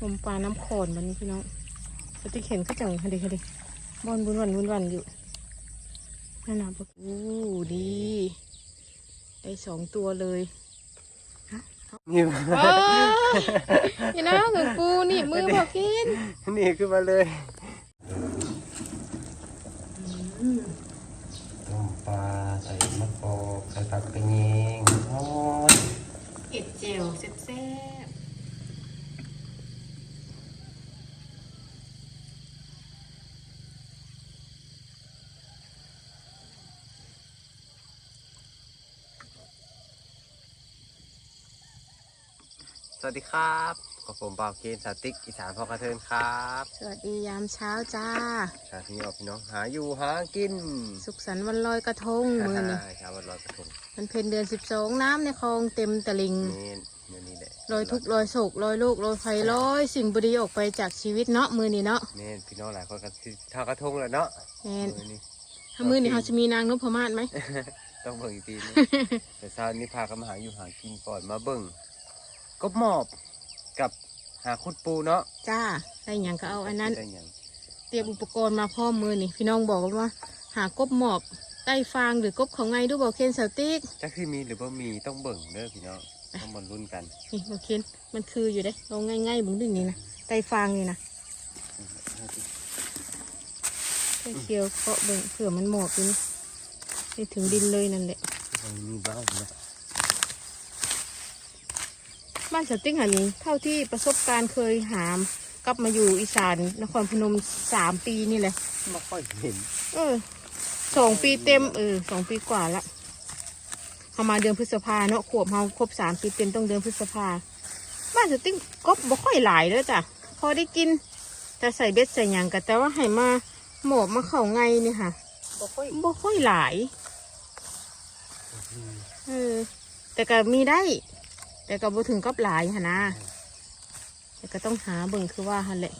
ลมปลาน้ำโขนมันนี่พี่น้องสติเข็นก็จังค่ะดิค่ะดิบอนบุญวันบุญวันอยู่นั่นนะบอกอู้ดีได้สองตัวเลยนี่เออนี่นะเหมือนปูนี่มือบอกกิน นี่ขึ้นมาเลยต้มปลาใส่มะกอกใส่ผักกระเยงโอ้ยเห็ดเจียวแซ่บ วัสดีครับกับผมบ่าวเคนสาติกอีสานพ่อกระเทินครับๆสวัสดียามเช้าจ้าชาตินี้ออกพี่น้องหาอยู่หากิน สุขสันต์วันลอยกระทงมือนี่ชาววันลอยกระทงมันเพ็ญเดือนสิบสองน้ำในคลองเต็มตลิ่งนี่นี่นี่แหละลอยทุกข์ลอยโศกลอยลูกลอยไฟลอยสิ่งบดีออกไปจากชีวิตเนาะมือนี่เนาะนี่พี่น้องหลายคนก็สิท่ากระทงแล้วเนาะแม่นมื้อนี้ถ้ามือนี่เขาจะมีนางนพมาศไหมต้องเบิ่งอีกทีนึงแต่เช้านี้พากันมาหาอยู่หากินก่อนมาเบิ่ง กบหมอบกับหาคุดปูเนาะจ้าได้หยังก็เอาอันนั้น ได้หยังเตรียมอุปกรณ์มาพร้อมมือนี่พี่น้องบอกว่า หากบหมอบใต้ฟางหรือกบของไงดูบอกเคนสติกจักที่มีหรือว่ามีต้องเบิ่งเด้อพี่น้องต้องมาลุ้นกันนี่บอกเคนมันคืออยู่เด้ลองง่ายๆบึงดึงนี่นะใต้ฟางนี่นะเคียวๆเกาะเบิ่งเผื่อมันหมอบอยู่นี่นี่ถึงดินเลยนั่นแหละมันมีบ้างนะ บ้านสติ๊กหันเท่าที่ประสบการณ์เคยหาม กลับมาอยู่อีสานนครพนมสามปีนี่แหละไม่ค่อยเห็น เออสองปีเต็มเออสองปีกว่าละเขามาเดือนพฤษภาเนาะขวบเขาครบสามปีเต็มต้องเดือนพฤษภาบ้านสติ๊กก็บ่ค่อยหลายเด้อจ้ะพอได้กิน แต่ใส่เบ็ดใส่หยังกันแต่ว่าให้มาหมอบมาเข่าไงนี่ค่ะบ่ค่อยบ่ค่อยหลายเออแต่ก็มีได้ แต่ก็บ่ถึงกับหลายหนนะแต่ก็ต้องหาเบิ่งคือว่าหันแหละ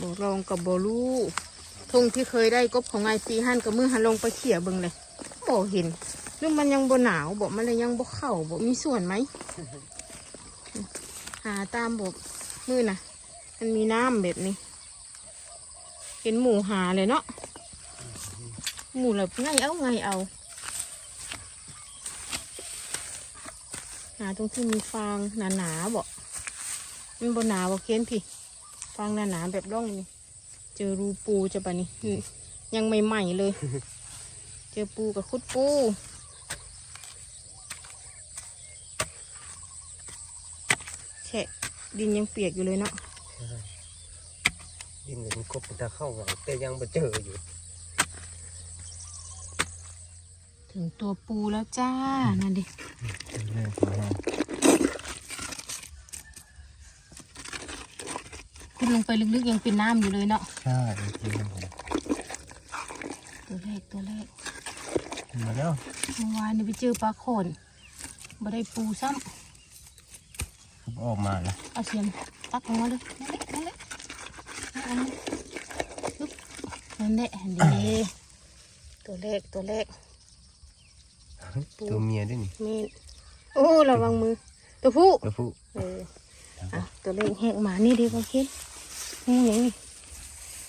บ่ลองกับบ่รู้ทงที่เคยได้กบของไอปีหันกับมือหันลงไปเขี่ยเบิ่งเลยบ่เห็นหรือมันยังบ่หนาวบ่มันเลยยังบ่เข้าบ่มีส่วนไหมหาตามบ่มือนะมันมีน้ำแบบนี้เห็นหมูหาเลยเนาะหมูแบบไงเอาไงเอา หาตรงที่มีฟางหนาๆบ่มันบนหนาบ่เค้นพี่ ฟางหนาๆแบบร่องนี่เจอรูปูจะปะนี่อืมยังใหม่ๆเลย เจอปูกับคุดปูแฉะดินยังเปียกอยู่เลยเนาะดินเป็นกบเป็นตาเข้าหวังแต่ยังบ่เจออยู่ ถึงตัวปูแล้วจ้านั่นดิ คุณลงไปลึกๆยังเป็นน้ำอยู่เลยเนาะใช่ตัวแรกตัวแรกมาแล้วเมื่อวานนี่ไปเจอปลาโขนบ่ได้ปูซ้ออกมาแล้วำเอาเสียมตักลงมาเลยนั่นแหละนั่นแหละนั่นแหละนั่นแหละอันนี้ตัวแรกตัวแรก ตัวเมียด้วยนี่มีดโอ้ระวังมือ ตัวผู้ตัวผู้เอออะตัวเล็กแหกหมานี่ดีกว่าคิดนี่ไงนี่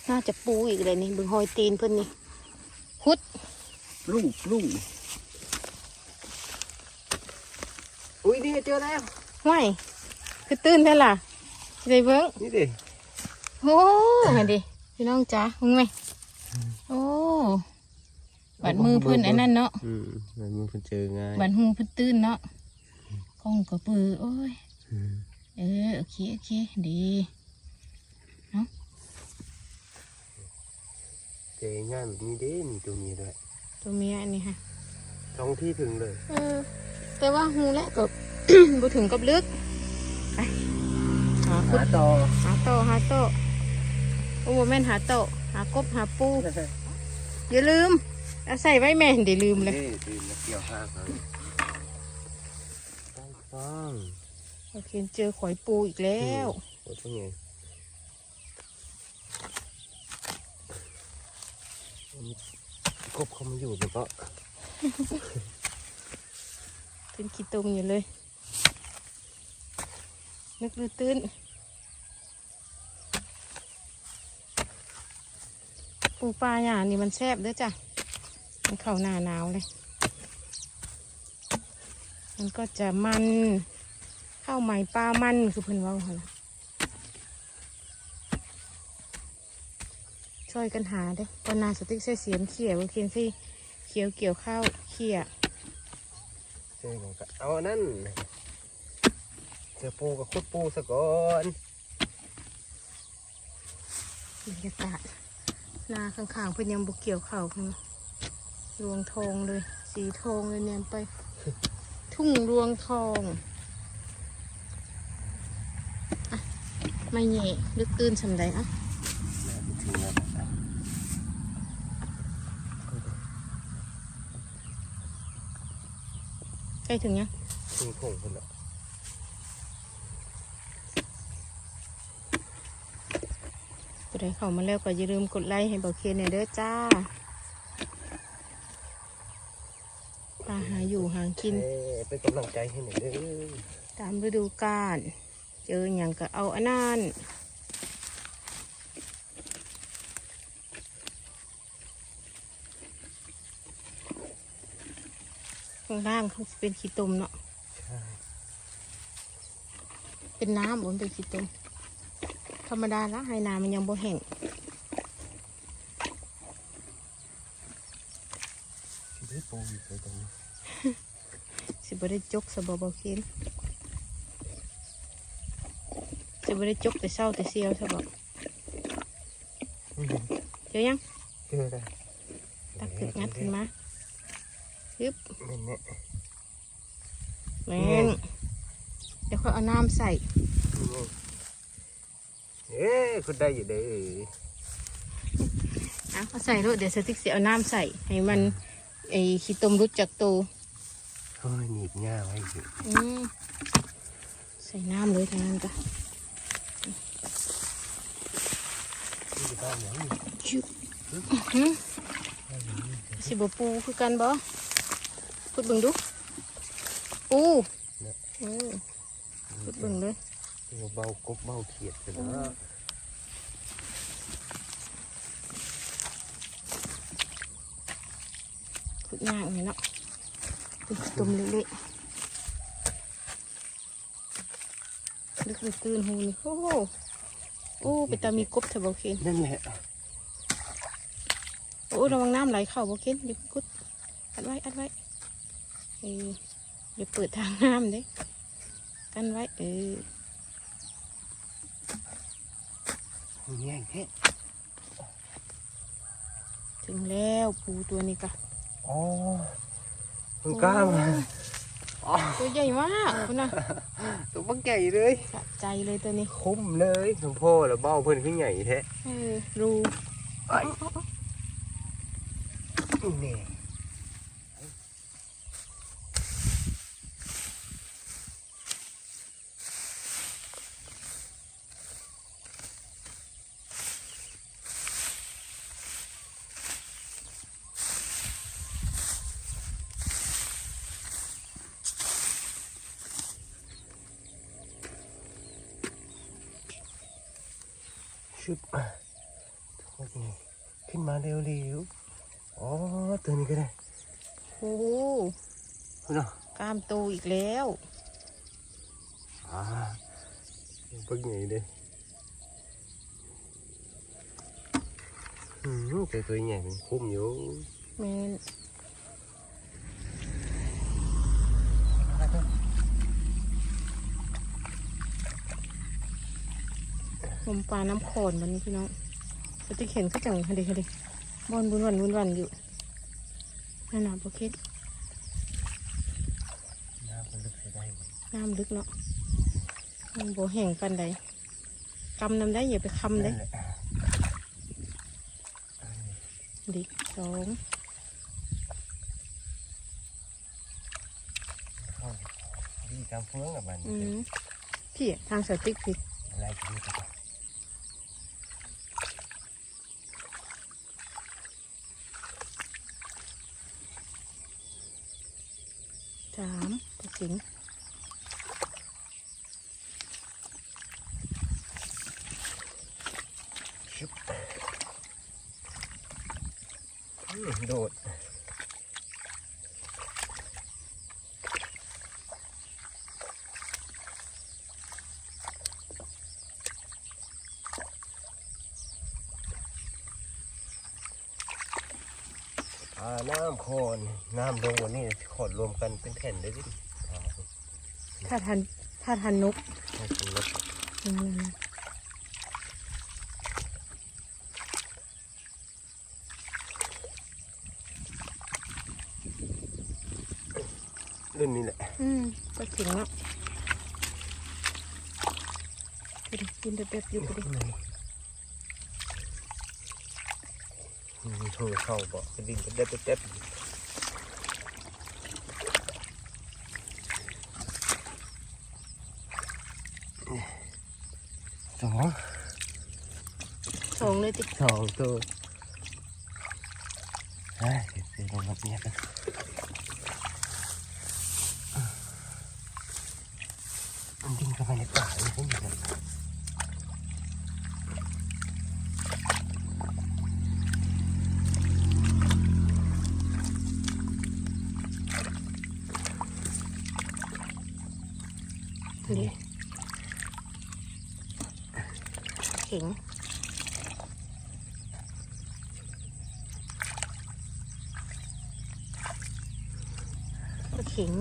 น่าจะปูอีกเลยนี่เบึงหอยตีนเพิ่นนี่คุดลูกลูกอุ้ยนี่เจอแล้วห้วยคือตื่นแท้ล่ะใจเบิ้งนี่ดิโอ้เห็นดิพี่น้องจ๋ามึงไหมโอ้ บัดมือเพิ่นไอ้นั่นเนาะอืมมันมันเพิ่งเจอง่ายบัดหูเพิ่นตื่นเนาะกล้องกระปือโอ้ย อืมเออโอเคโอเคดีเจอง่ายแบบนี้เด้มีตัวเมียด้วยตัวเมียอันนี้ค่ะท้องที่ถึงเลยเออแต่ว่าหูและกับ บ่ถึงกับลึกไปหาคุหาดต่อหาโตหาโตโอ้โหแม่นหาโตหากบหาปู อย่าลืม เอาใส่ไว้แม่เดี๋ยวลืมเลยนี่ตื่นแล้วเกี่ยวห้างเลยตั้งฟังโอเคเจอขอยปูอีกแล้วโอ้ยทำไงกบเขามาอยู่มันก็เป็นขี้ตรงอยู่เลย นึกดูตื้น ปูปลาหยานี่มันแซ่บด้วยจ้ะ มันเข้าหน้าหนาวเลย มันก็จะมันข้าวใหม่ปลามันคือเพิ่นเว่าหั่นล่ะช่วยกันหาเด้อปนาสติ๊กใส่เสียมเขี่ยบางทีสิเขียวเกี่ยวข้าวเขี่ยเจอหยังก็เอาอันนั่นเจอปูกับคุดปูซะก่อนบรรยากาศนาข้างๆเพิ่นยังบุกเกี่ยวข้าวเพิ่น รวงทองเลย สีทองเลยเนี่ยไป ทุ่งรวงทองอะไม่แย่ลึกตื่นสำใดอะน่าจะถึงแล้วครับใกล้ถึงยังถึงโคงคนละผู้ใดเข้ามาแล้วก็อย่าลืมกดไลค์ให้เบาเคนเนี่ยเด้อจ้าปลา หาอยู่หากินเอ้ยเป็นกำลังใจให้หน่อยเด้อตามฤดูกาลเจออย่างก็เอาอันนั้นข้างล่างเขาจะเป็นขี้ตมเนาะใช่เป็นน้ำบนเป็นขี้ตมธรรมดาละไฮนามันยังบ่แห้ง ที่ได้ปูอยู่ใส่ตรงนี้ สิ บ่ได้จกสบเบาเคนสิบ่ได้จกแต่เศร้าแต่เสียวสบอืมเจอยังเจอได้ตักขึ้นงัดขึ้นมายึบแม่นแม่แม่นเดี๋ยวค่อยเอาน้ำใส่เอ้ยคุณได้อยู่เด้ออะเอาใส่ด้วยเดี๋ยวสติ๊กเสียเอาน้ำใส่ให้มันไอ้ขี้ตมรุดจากตัว เฮ้ยหนีบง่าไว้อยู่อืมใส่น้ำเลยทางนั้นจ้ะที่บ้านหยังนี่ชุบอื้อหือสิบปูคือกันบ่พูดเบิ่งดูปูเออพูดเบิ่งเลยตัวเบากบเบาเขียดกันนะขุดยากเลยเนาะ เป็นขี้ตมเละๆลึกเลยตื่นหูนี่โอ้โหโอ้ไปตามีกบเถอะบ่เคนนั่นแหละโอ้ระวังน้ำไหลเข้าบ่เคนอย่าไปกุดอัดไว้อัดไว้เอออย่าเปิดทางน้ำเด้กันไว้เออแง่งแท้ถึงแล้วปูตัวนี้กะอ๋อ มันกล้ามาอ๋อตัวใหญ่มากคุณน่ะตัวบักใหญ่เลยสะใจเลยตัวนี้ คุ้มเลยหลวงพ่อแล้วเบ้าเพิ่นขึ้นใหญ่แท้เออรูไอ้เอาเอาเอานี่ ชุบอะโอเคขึ้นมาเร็วๆ อ๋อตัวนี้ก็ได้ โอ้โหคุณเนาะกล้ามโตอีกแล้วอ่าปักใหญ่เลยอืมแต่ตัวใหญ่มันคุ้มอยู่แมน ลมปลาน้ำโขนวันนี้พี่น้องจะติเข็นขึ้นจังฮะเด็กฮะเด็กบอลบุญวันบุญวันอยู่นั่นน่ะโอเคน้ำมันลึกใส่ได้ไหมน้ำลึกเนาะมันโบแห้งปันใดกำนำได้อย่าไปคำเลยนั่นแหละดิสองเข้าดีตามเฟืองกับมันอืมพี่ทางสติ๊กพี่อะไรกันนี่ก็ สามกระสิง ชุบ โดดอ่าน้ำโคนน้ำลงวันนี้ขอดรวมกันเป็นแผ่นได้ดิอ่าถ้าทันถ้าทันนกให้คุณลดอืมรุ่นนี้แหละ อืมก็ถึงแล้วไปดิกิน เด็ดๆอยู่ไปดิมีโทรเข้าบอกกระดิ่งกระเด็บกระเด็บสองสองเลยติสองตัวเฮ้ยเดี๋ยวลงมาเนี่ยกันมัน เข็ง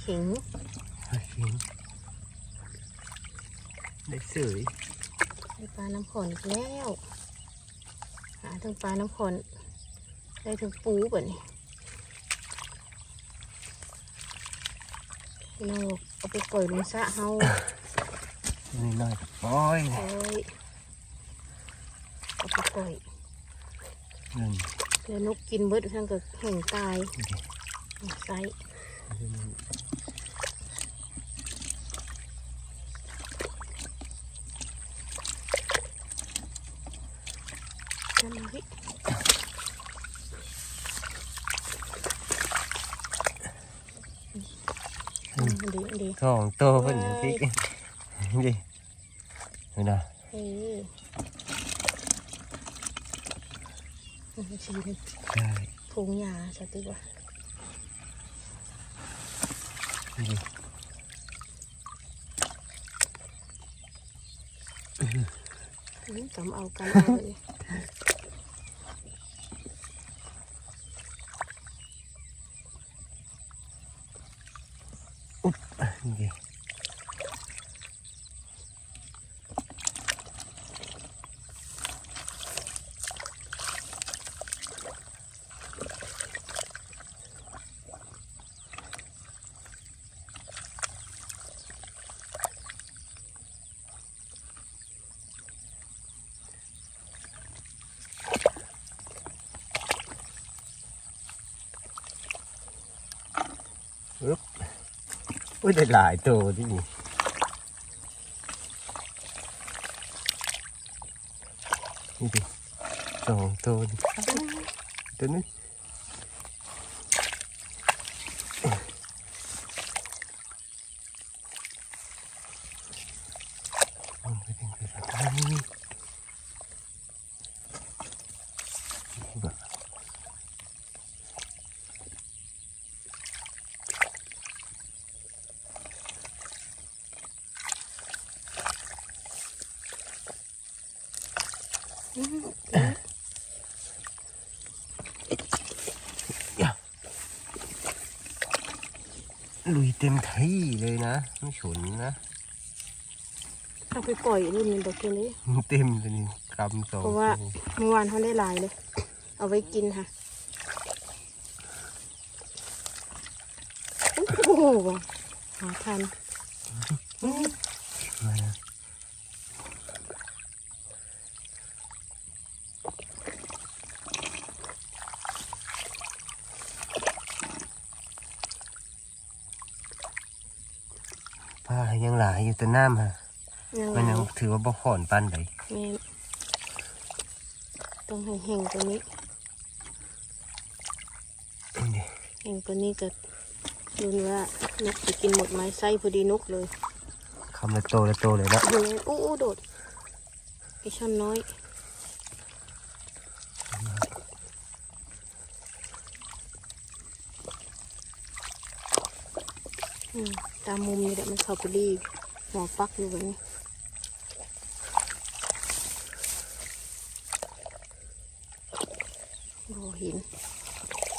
เข็งโอเคได้เสยได้ปลาน้ำขอนอีกแล้ว หาทั้งปลาน้ำขอนได้ทั้งปูแบบนี้พี่น้องบอกเอาไปปล่อยลงสระเฮานี่น้อยโอ้ยโอ้ย เอาไปปล่อยหนึ่งแล้วนกกินเบิดทั้งกับแห่งตายไซนั่นนะพี่อืมดีดีสองตัวเพิ่นพริกดิดูนะเฮ้ยอืม ชีนใช่พงยาใช่ติว่าดิอืมจำเอากันเอาเลย ดิอึ๊บ อุ้ยได้หลายตัวที่นี่นี่ดิสองตัวดิตัวนี้ลงไปถึงตัวสุดท้ายนี่แบบ อืม ลุยเต็มที่เลยนะไม่ฉนนะเอาไปปล่อยรุ่นนี้ดอกตัวนี้มันเต็มเลยนี่กำสองเพราะว่าตัวเมื่อวานเขาได้หลายเลย เอาไว้กินค่ะโอ้โหหาทัน มานะผ้ายังหลายอยู่แต่ น้ำฮะยังมันไงยังถือว่าบ่ขอนปันเลยแม่นต้องให้แห้งตัวนี้นี่แห้งตัวนี้จะดูว่านกจะกินหมดไหมไส้พอดีนกเลยคำละโตละโตเลยเนาะโอ้โหอู้อู้โดดไอช่อนน้อยอืมตามมุมนี่แหละมันเข้าไปรีบ หัวปักอยู่แบบนี้โอ้เห็น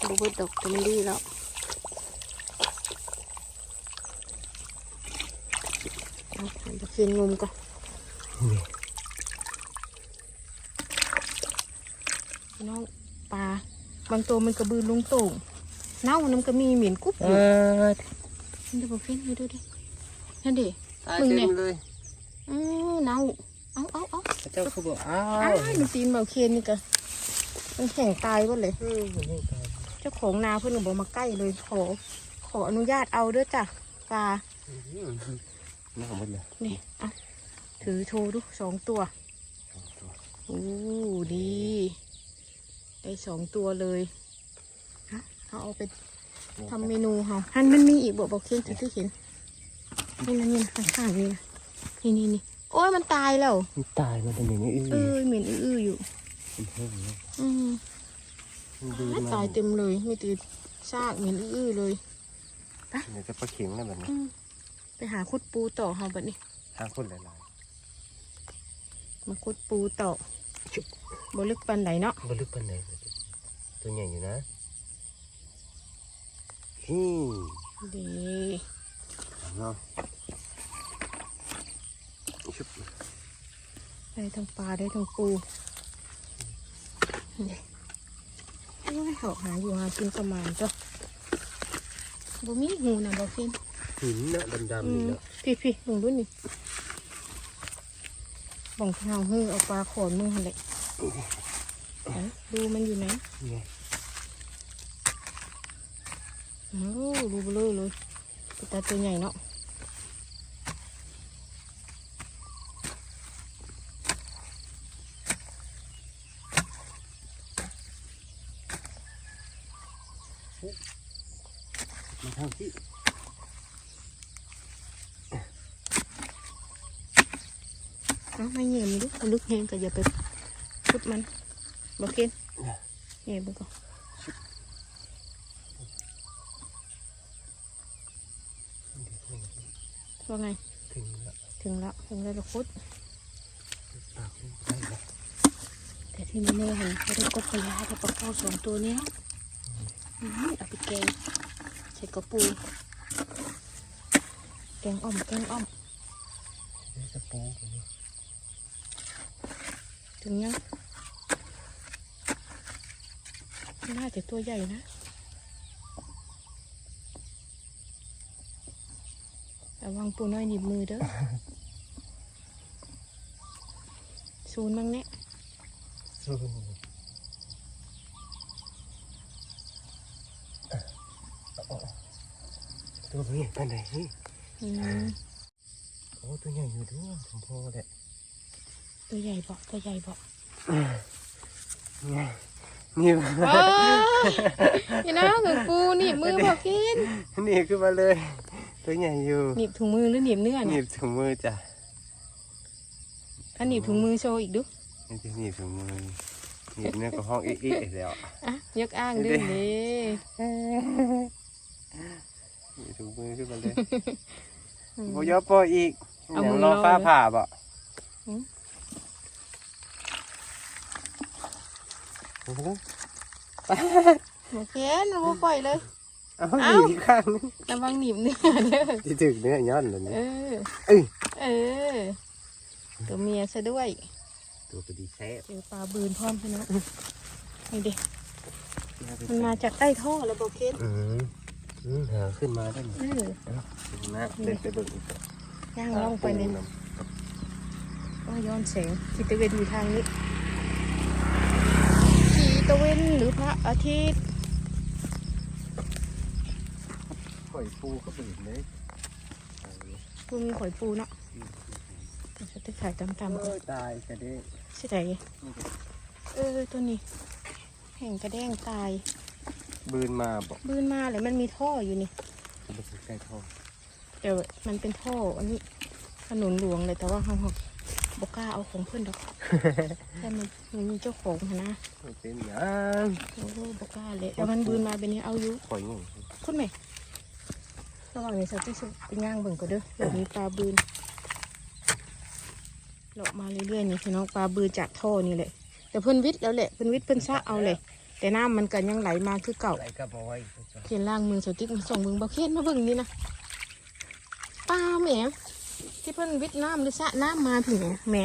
ดูเบิดดอกตรงนี้แล้วเอาหันไปเคียนงมก่อนนี่พี่น้องปลาบางตัวมันกระบือลุงโต่งเน่ามันก็มีเหม็นกุ๊บอเอยู่อมันจะบอกเฟ้นให้ดูดินั่นดิ ตายมึงเต็เนี่ยมเลยอ้าวเน่าเอาเอาเอาเจ้าเขาบอกอ้าอ้าววมันตีนเบาเคียนนี่กะมันแข็งตายหมดเลยอืมมันไม่ตายเจ้าของนาเพื่อนก็บอกมาใกล้เลยขอ ขออนุญาตเอาเด้อจ้ะปลาอืมน่าหมดเลยนี่เอาถือโชว์ดูสองตัวโอ้ดีได้สองตัวเลยฮะเอาเอาไปทำเมนูเฮาฮันมันมีอีกบอกบอกเคียงที่ที่เห็น นี่นะนี่นะข้างๆนี่นะนี่นี่นี่โอ้ยมันตายแล้วมันตายมันเป็นอย่างนี้อื้เอออเหม็นอื้อๆอยู่ มันแห้งเลยอืมมันดูตายเต็มเลยไม่ตีซากเหม็นอื้อๆเลย เดี๋ยวจะปลาเข็งแล้วแบบนี้อืมไปหาคุดปูต่อเฮาบัดนี้ ทางคนหลายมาคุดปูต่อบ่ลึกปันไหนเนาะๆบลึกปันไหนตัวใหญ่อยู่นะฮี่ดี เนาะชุบได้ทั้งปลาได้ทั้งปูนี่โอ้ยเขาหาอยู่หากินประมาณจ้ะบ่มีหูนะบ่เฟินหินเนาะดำๆนี่เนาะพี่พี่ลงด้วยนี่บ่องเท้าเฮ้อเอาปลาขอนมือหันเลยไหนดูมันอยู่ไหนนี่ไงโอ้ดูเบลอเลย เป็นตาตัวใหญ่เนาะมาทางที่เอ้าไม่เงียบดูเอาลึกแหงก็อย่าไปพุดมันบอกเกนเงียบไปก่อน ว่าไง ถึงแล้วถึงแล้วถึงแล้วจะพุดปากได้แล้วแต่ที่นี่แน่เห็นเขาได้กบกระยาแต่ปลาเข้าสองตัวเนี้ยอื้อหือเอาไปแกงใส่กระปู แกงอ่อมแกงอ่อมเดี๋ยวจะปูกันนี่ถึงยังน่าจะตัวใหญ่นะ ระวังปูน้อยหนีบมือเด้อซูนมั้งเนี่ยสู้ตัวนี้ไปไหนนี่อืมโอ้ตัวใหญ่อยู่ด้วยผมพอแหละตัวใหญ่บอกตัวใหญ่บอกนี่นี่อ้าวนี่นะหนูปูหนีบมือบอกกินนี่ขึ้นมาเลย ตัวใหญ่อยู่หนีบถุงมือหรือหนีบเนื้อหนีเนี่ยบถุงมือจ้ะถ้าหนีบถุงมือโชว์อีกดูนี่จะหนีบถุงมือหนีบเนี่ยก็ห้องอีอีแล้วอะยกอ้างดื้อเลยหนีบถุงมือขึ้นมาเลยโบยอปออีกเอาอย่ามืงอรอรอฟ้าเลยผ่าบ่อืมเอาไปเลยโอเคหนูบ่ปล่อยเลย เอาหเอ้านีบอีกข้างนึงระวังหนีบเนื้อเด้อที่ถึงเนี่ยย้อนเลยเอเนี่ยอ เอ้ยเออ ตัวเมียซะด้วยตัวก็ดีแซ่บเจอปลาบืนพร้อมพี่น้องนี่ดิมันมาจากใต้ท่อแล้วบอกเคนอืมอืมหาขึ้นมาได้ไหมเออนะเดินไปเบิ่งย่างล่องไปเนี่ยว่าย้อนแสงทิศตะเวนอยู่ทางนี้ขีตะเวนหรือพระอาทิตย์ หอยปูก็เบิ่งเลยปูมีหอยปูเนาะเดี๋ยวจะไปขายตามๆก่อนโอ้ยตายกระเด้งใช่ไหมเออตัวนี้ แห่งกระแดงตาย บืนมาบอกบืนมาเลยมันมีท่ออยู่นี่จะไปใกล้ท้องเดี๋ยวมันเป็นท่ออันนี้ถนนหลวงเลยแต่ว่าเขาบกล้าเอาของเพื่อนดอกแค่มันมันมีเจ้าของหั้นนะมันเป็นหยังโอ้โหบกล้าเลยแต่มันบืนมาเป็นนี้เอาอยู่ข่อยงงคุณแม่ ระหว่างนี้สักที่สุดไปย่างเบิ่งก็เด้อเดี๋ยวมีปลาบืนเลาะมาเรื่อยๆนี่พี่น้องปลาบืนจากท่อนี่แหละแต่เพิ่นวิทย์แล้วแหละเพิ่นวิทย์เพิ่นซะเอาเลยแต่น้ำมันกันยังไหลมาคือเก่าอะไรก็บ่ไว้เขียนล่างมือสติ๊กมาส่งเบิ่งบ่เขียนมาเบิ่งนี่นะปลาแหมที่เพิ่นวิทย์น้ำหรือสระน้ำมาถึงแหมแหม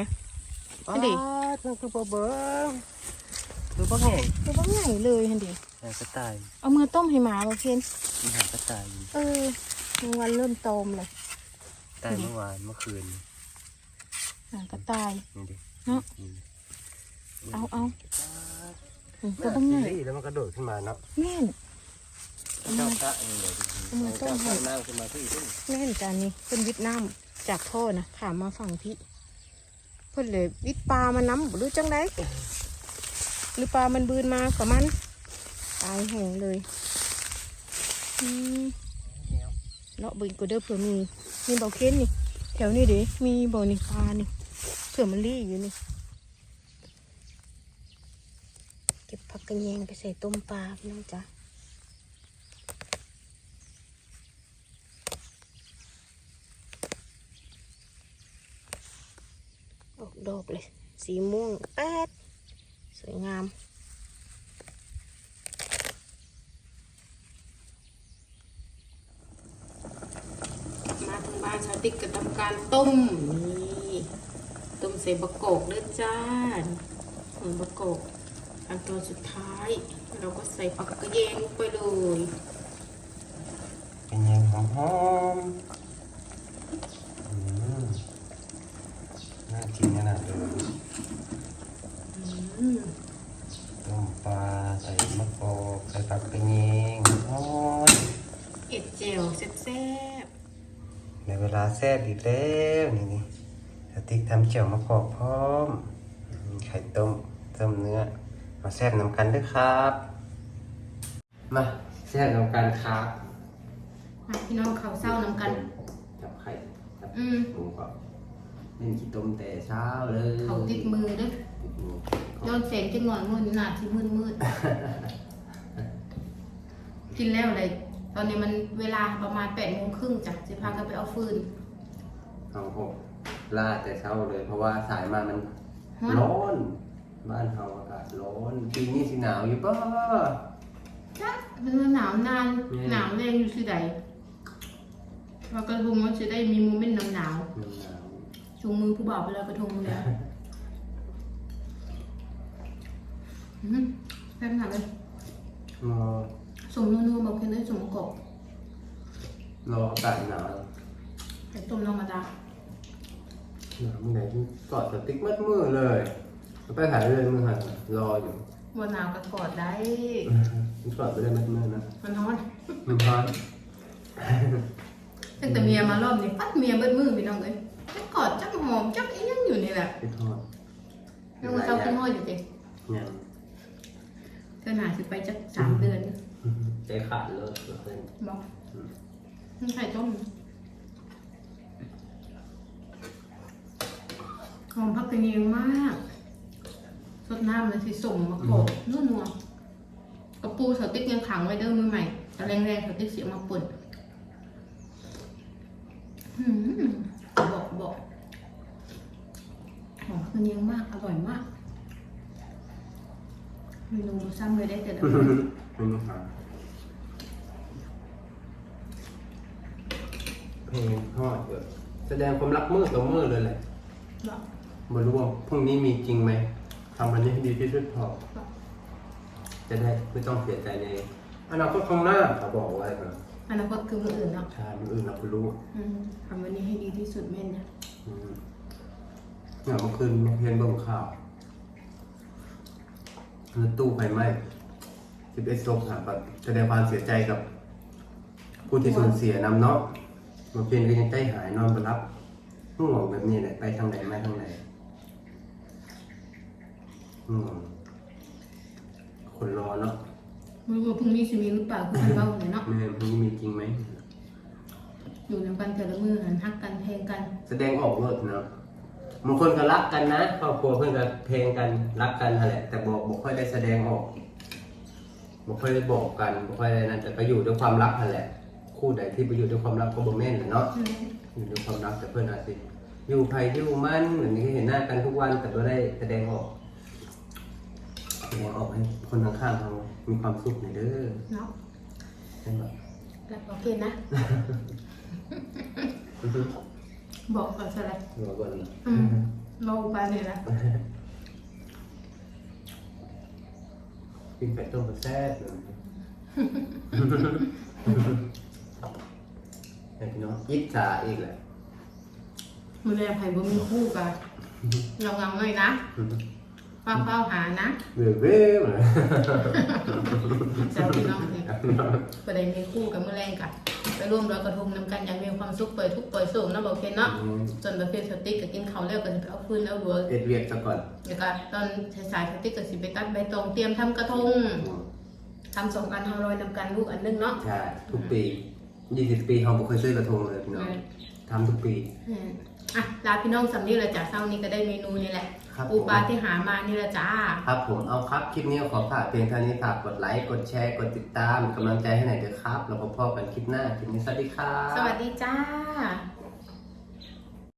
อันนี้มันคือบ่เบิ่ง คือบ่แห้งคือว่าใหญ่เลยฮันดิหากระต่ายเอามือต้มให้หมาบ่เขียนมีหากระต่ายอยู่เออวันเริ่มโตมเลยตายเมื่อวานเมื่อคืนหางกระต่ายนี่ดิเนาะอืมเอาเอาอืมมัก็นต้องซีใหญ่รีส์แล้วมันกระโดดขึ้นมาเนาะแม่นเจ้าพระนี่เลยเอามือต้มให้เจ้าพระน้ำขึ้นมาที่ที่แม่นจานนี้เพิ่นวิทย์น้ำจากท่อนะขามมาฝั่งพี่เพิ่นเลยวิทย์ปลามาน้ำบ่รู้จังได หรือปลามันบืนมากับมัน ตายแห้งเลยเลาะบิ่งก็เด้อเผื่อมีมีบ่อเค้นนี่ แถวนี้เด้มีบ่อนี่ปลานี่เผื่อมันรีอยู่นี่ เก็บผักกระแยงไปใส่ต้มปลาพี่น้องจ๊ะออกดอกเลย สีม่วงแปด สวยงาม มาทางบ้านชาวติ๊กก็ทำการต้มนี่ต้มใส่บะกอกเด้อจ้าหมือนบะกอกขั้นตอนสุดท้าย เราก็ใส่ผักกระเยงลงไปเลยเป็นยังหอมหอมน่ากินขนาดเลย ต้มปลาใส่มะกอกใส่ผักกระเยงหอมเอ็ดเจลแซ่บในเวลาแซ่บอีกแล้วนี่นี่สติ๊กทำเจียวมะกอกพร้อมอืมไข่ต้มต้มเนื้อ มาแซ่บนำกันด้วยครับ มาแซ่บนำกันครับๆมาพี่น้องเขาวเศร้านำกัน จับไข่จับอืม หมูก็เล่นขี้ต้มแต่เช้าเลยเขาติดมือเด้อ ติดมือย้อนแสงจะหน่อยมืดหนาที่มืดมืดกินแล้วเลยตอนนี้มันเวลาประมาณแปดโมงครึ่งจ้ะจะพากันไปเอาฟืนเอาหกลาดแต่เช้าเลย เพราะว่าสายมามันฮะร้อนบ้านเราอากาศร้อนปีนี้สิหนาวอยู่ป่ะจ้ะเป็นว่าหนาวนานอืมหนาวแรงอยู่สิใดว่ากระทงมันจะได้มีโมเมนต์หนาวมันหนาวๆชูมือผู้บ่าวไปแล้วกระทงแล้วอืม แซ่บหนักเลยรอสมนัวๆบอกแค่นั้นสมกบรออากาศหนาวแต่ต้มธรรมดาหนาวเมื่อไหร่กอดสติ๊กมัดมือเลยไปถ่ายเลยมือหันรออยู่วันหนาวก็กอดได้กอดไปเลยมัดมือนะมันร้อนมันร้อนตั้งแต่เมียมารอบนี้ปัดเมียเบิดมือพี่น้องเลยจักกอดจักหอมจักอีหยังอยู่นี่แหละไปทอดน้องเขาขึ้นห้อยอยู่จิยัง เธอหนาสิไปจักสามเดือนใจขาดเลยเพื่อนบอกมันไข่ต้มหอมพักกระเนียงมากสดน้ำเลยสิส่งมาโขกนัวนัวๆกระปูสติ๊กยังขังไว้เด้อมือใหม่แต่แรงๆสติ๊กเสียมาป่นหืมบอกบอกหอมกระเนียงมาก อร่อยมาก เมนูซ้ำเลยได้แต่ละวันไม่รู้หาเพลงทอดเกิดแสดงความรักมือต่อมือเลยแหละเนาะไม่รู้ว่าพรุ่งนี้มีจริงไหมทำมันให้ดีที่สุดพอเนาะจะได้ไม่ต้องเสียใจในอนาคตข้างหน้าเขาบอกไว้ครับอนาคตคือมืออื่นเนาะใช่มันอื่นเราไม่รู้อืมทำวันนี้ให้ดีที่สุดแม่นนะอืมเนี่ยเมื่อคืนเมื่อคืนเบิ่งข่าว รถตู้ไฟไหม้สิบเอ็ดศพครับแบบแสดงความเสียใจกับ ผู้ที่สูญเสียนำเนาะเมื่อคืนก็ยังใจหายนอนบ่รับห่วงแบบนี้แหละไปทางไหนมาทางไหนห่วงคนรอเนาะไม่รู้ว่าพรุ่งนี้จะมีหรือเปล่าคือเบ้าเนี่ยเนาะแม่พรุ่งนี้มีจริงไหมอยู่นำกันแต่ละมือหันฮักกันเพลงกัน แสดงออกเลยเนาะ บางคนก็รักกันนะครอบครัวเพื่อนก็เพลงกันรักกันนั่นแหละแต่บอกบอกค่อยได้แสดงออกบอกค่อยได้บอกกันบอกค่อยได้นั่นแต่ก็อยู่ด้วยความรักนั่นแหละ คู่ใดที่ไปอยู่ด้วยความรักก็บ่แม่นแหละเนาะอยู่ด้วยความรักแต่เพื่อนอาจจะอยู่ไผอยู่มันเหมือนที่เห็นหน้ากันทุกวันแต่ไม่ได้แสดงออกแสดงออกให้คนข้างๆเขามีความสุขหน่อยเด้อเนาะใช่ไหมแล้วโอเคนะ บอกก่อนสลับรอก่อนอืมเราไปเนี่ยละกินไก่ต้มกับแซ่บเลยเห็นพี่น้องยิบจาอีกแหละมือแรกไผ่บ่มีคู่กันเราเงาๆหน่อยนะเฝ้าเฝ้าหานะเบื่อเบื่อเลยเจ้าพี่น้องเนี่ยประเด็นมีคู่กับมือแรงกัน ไปร่วมรอยกระทงนำกันอย่างมีความสุขเปิดทุกข์เปิดโศกนะบอกเพนเนาะจนประเภทสติ๊กก็กินข้าวแล้วก็จะไปเอาฟืนเอาหัว เอ็ดเวียกซะก่อนแล้วก็ตอนสายๆสติ๊กก็สิไปตัดใบตองเตรียมทำกระทงทำสองอันห้าร้อยนำกันลูกอันหนึงเนาะใช่ทุกปียี่สิบปีเขาไม่เคยซื้อกระทงเลยพี่น้องทำทุกปี อืมอะลาพี่น้องสำนี้ละจ้ะเช้านี้ก็ได้เมนูนี่แหละ ครับปูปลาที่หามานี่ละจ้า ครับผมเอาครับคลิปนี้ขอฝากเพียงเท่านี้ฝากกดไลค์กดแชร์กดติดตามกำลังใจให้หน่อยเถอะครับ แล้วพบกันคลิปหน้าคลิปนี้สวัสดีครับ สวัสดีจ้าส